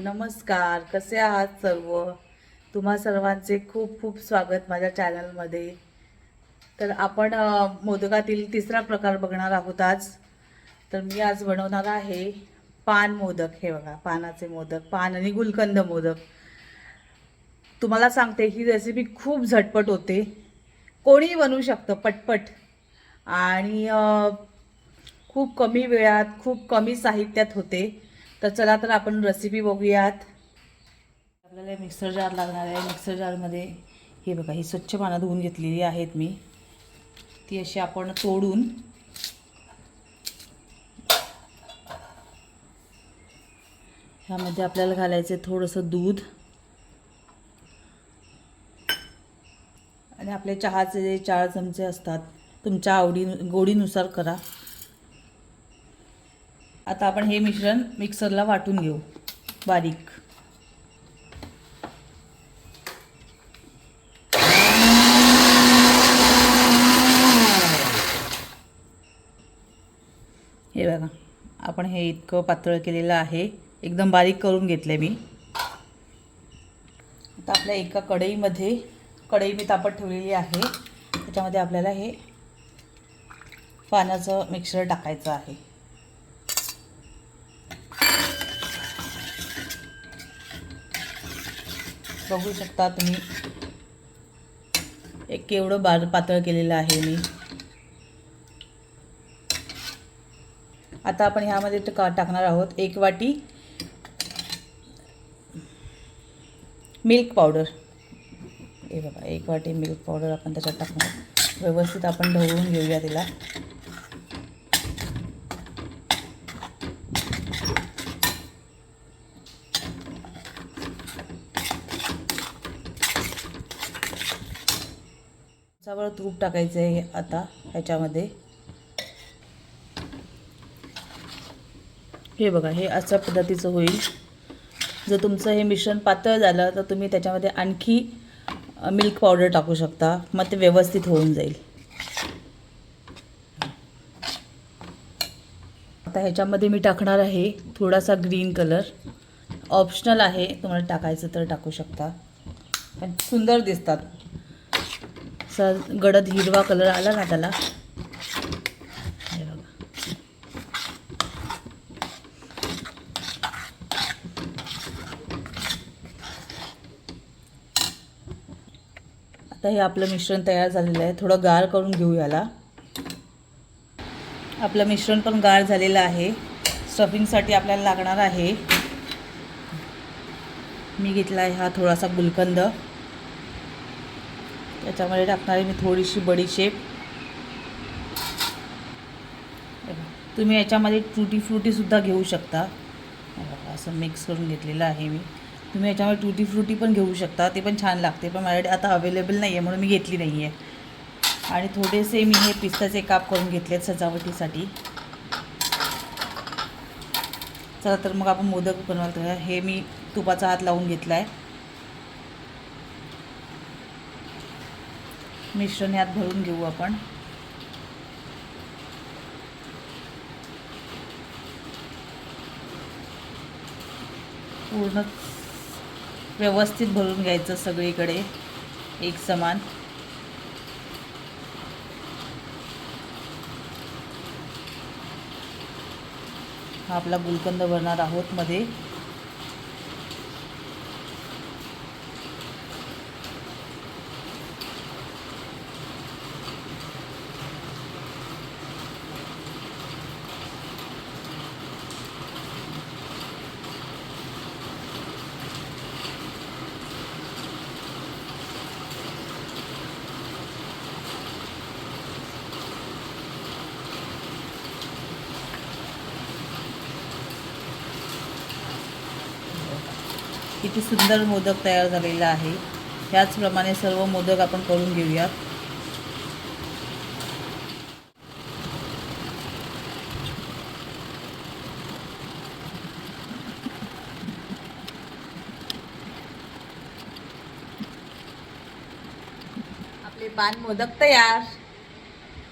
नमस्कार. कसे आहात सर्व? तुम्हा सर्वांचे खूप खूप स्वागत माझ्या चॅनलमध्ये. तर आपण मोदकातील तिसरा प्रकार बघणार आहोत आज. तर मी आज बनवणार आहे पान मोदक. हे बघा पानाचे मोदक पान आणि गुलकंद मोदक. तुम्हाला सांगते ही रेसिपी खूप झटपट होते. कोणीही बनवू शकतं पटपट. आणि खूप कमी वेळात खूप कमी साहित्यात होते. तर चला तर आपण रेसिपी बघूयात. आपल्याला मिक्सर जार लागणार आहे. मिक्सर जारमध्ये हे बघा ही स्वच्छ पानं धुवून घेतलेली आहेत मी. ती अशी आपण तोडून ह्यामध्ये आपल्याला घालायचं आहे थोडंसं दूध. आणि आपले चहाचे जे चार चमचे असतात. तुमच्या आवडी गोडीनुसार करा. आता आपण हे मिश्रण मिक्सरला वाटून घेऊ. बारीक. हे बघा आपण हे इतकं पातळ केलेलं आहे. एकदम बारीक करून घेतलं मी. आता आपल्या एका कढईमध्ये कढई मी तापत ठेवलेली आहे. त्याच्यामध्ये आपल्याला हे पाण्याचं मिक्सर टाकायचं आहे. बघू शकता तुम्ही. एक केवढं बार पातळ केलेलं आहे मी. आता आपण ह्यामध्ये का टाकणार आहोत. एक वाटी मिल्क पावडर हे बघा एक वाटी मिल्क पावडर आपण त्याच्यात टाकणार व्यवस्थित आपण ढवळून घेऊया तिला. त्यावर तूप टाकायचं आहे आता ह्याच्यामध्ये. हे बघा हे अशा पद्धतीचं होईल. जर तुमचं हे मिश्रण पातळ झालं तर तुम्ही त्याच्यामध्ये आणखी मिल्क पावडर टाकू शकता. मग ते व्यवस्थित होऊन जाईल. आता ह्याच्यामध्ये मी टाकणार आहे थोडासा ग्रीन कलर ऑप्शनल आहे तुम्हाला टाकायचं तर टाकू शकता. सुंदर दिसतात. असा गडद हिरवा कलर आला ना त्याला. आता हे आपलं मिश्रण तयार झालेलं आहे. थोडं गार करून घेऊ याला. आपलं मिश्रण पण गार झालेलं आहे. स्टफिंगसाठी आपल्याला लागणार आहे. मी घेतला आहे हा थोडासा गुलकंद. याच्यामध्ये टाकणार आहे मी थोडीशी बडीशेप तुम्ही याच्यामध्ये टुटी फ्रुटीसुद्धा घेऊ शकता. असं मिक्स करून घेतलेलं आहे मी. तुम्ही याच्यामध्ये टुटी फ्रुटी पण घेऊ शकता ते पण छान लागते पण माझ्याकडे आता अवेलेबल नाही आहे म्हणून मी घेतली नाही आहे आणि थोडेसे मी हे पिस्ताचे काप करून घेतले आहेत सजावटीसाठी. चला तर मग आपण मोदक बनवायला हे मी तुपाचा हात लावून घेतला आहे मिश्रण यात भरून घेऊ आपण. पूर्ण व्यवस्थित भरून घ्यायचं सगळीकडे एक समान. हा आपला गुलकंद भरणार आहोत मध्ये. किती सुंदर मोदक तयार झालेला आहे. त्याचप्रमाणे सर्व मोदक आपण करून घेऊयात. आपले पान मोदक तयार.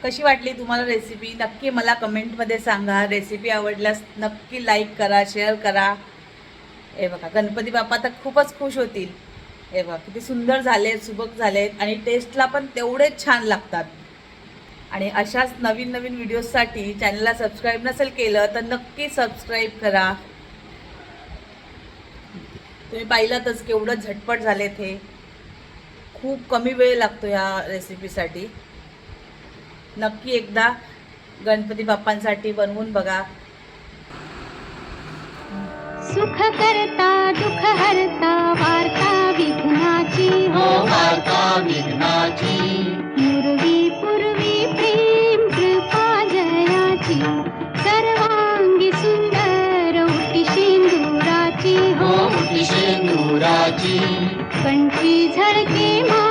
कशी वाटली तुम्हाला रेसिपी नक्की मला कमेंटमध्ये सांगा. रेसिपी आवडल्यास नक्की लाईक करा शेअर करा. हे बघा गणपती बाप्पा तर खूपच खुश होतील. हे बघा किती सुंदर झाले सुबक झालेत आणि टेस्टला पण तेवढेच छान लागतात. आणि अशाच नवीन नवीन व्हिडिओजसाठी चॅनलला सबस्क्राईब नसेल केलं तर नक्की सबस्क्राईब करा. तुम्ही पाहिलातच केवढं झटपट झाले हे. खूप कमी वेळ लागतो या रेसिपीसाठी नक्की एकदा गणपती बाप्पांसाठी बनवून बघा. सुख करता दुःख हरता वार्ता विघ्नाची. हो वार्ता विघ्नाची. पूर्वी पूर्वी प्रेम कृपा जयाची. सर्वांगी सुंदर उटी शेंदुराची. हो हो शेंदुराची. कंठी झळके मा